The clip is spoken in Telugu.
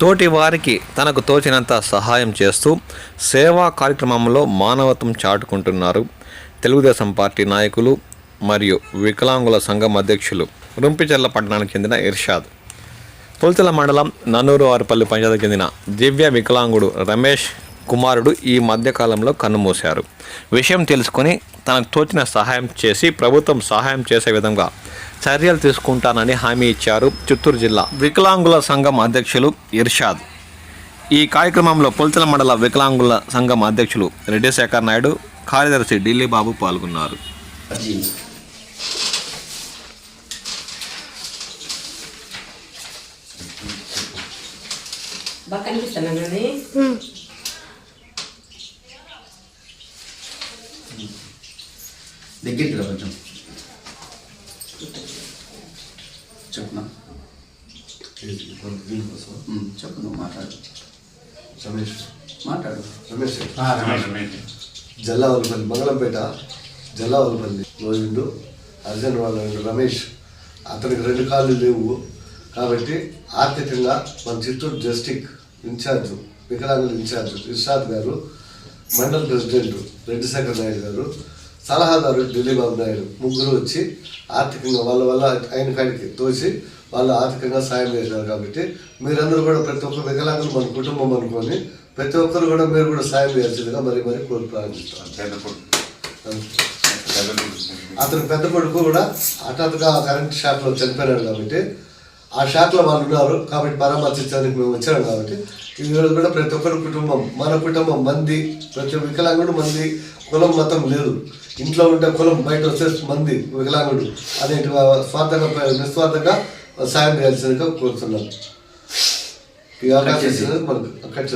తోటి వారికి తనకు తోచినంత సహాయం చేస్తూ సేవా కార్యక్రమంలో మానవత్వం చాటుకుంటున్నారు. తెలుగుదేశం పార్టీ నాయకులు మరియు వికలాంగుల సంఘం అధ్యక్షులు రుంపిచెర్ల పట్టణానికి చెందిన ఇర్షాద్. పుల్తల మండలం నన్నూరు వారిపల్లి పంచాయతీకి చెందిన దివ్య వికలాంగుడు రమేష్ కుమారుడు ఈ మధ్యకాలంలో కన్నుమూశారు. విషయం తెలుసుకొని తనకు తోచిన సహాయం చేసి ప్రభుత్వం సహాయం చేసే విధంగా చర్యలు తీసుకుంటానని హామీ ఇచ్చారు చిత్తూరు జిల్లా వికలాంగుల సంఘం అధ్యక్షులు ఇర్షాద్. ఈ కార్యక్రమంలో పుల్తల మండల వికలాంగుల సంఘం అధ్యక్షులు రెడ్డి శేఖర్ నాయుడు కార్యదర్శి ఢిల్లీ బాబు పాల్గొన్నారు. బాగా కనిపిస్తానండి దగ్గరికి రా కొంచెం. చెప్పునా? చెప్పు నువ్వు మాట్లాడు. రమేష్. మాట్లాడు. రమేష్. రమేష్. జల్లావలపల్లి మంగళంపేట జల్లావలపల్లి రోజుండు అర్జున్ వాళ్ళ రమేష్. అతనికి రెండు కాళ్ళు లేవు కాబట్టి ఆర్థికంగా మన చిత్తూరు డిస్టిక్ ఇన్ఛార్జ్ వికలాంగుల ఇన్ఛార్జ్ ఇర్షాద్ గారు మండల ప్రెసిడెంట్ రెడ్డి శేఖర్ నాయుడు గారు సలహాదారు ఢిల్లీ బాబు నాయుడు ముగ్గురు వచ్చి ఆర్థికంగా వాళ్ళ వల్ల ఆయన కాడికి తోసి వాళ్ళు ఆర్థికంగా సాయం చేశారు కాబట్టి మీరందరూ కూడా ప్రతి ఒక్క వికలాంగులు మన కుటుంబం అనుకొని ప్రతి ఒక్కరు కూడా మీరు కూడా సాయం చేయాల్సిందిగా మరి మరి కోరి ప్రారంభిస్తాను అతని పెద్ద కొడుకు కూడా హఠాత్తుగా కరెంట్ షాక్లో చనిపోయినాడు కాబట్టి ఆ షాక్లో వాళ్ళు ఉన్నారు. కాబట్టి పరామర్శించడానికి మేము వచ్చాము కాబట్టి ఈ రోజు కూడా ప్రతి ఒక్కరి కుటుంబం మన కుటుంబం మంది ప్రతి వికలాంగుడు మంది కులం మతం లేదు. ఇంట్లో ఉంటే కులం బయట వస్తే మంది వికలాంగుడు. అనే స్వార్థంగా నిస్వార్థంగా సాయం చేయాల్సిందిగా కోరుతున్నాం. ఈ అవకాశం మనకు కట్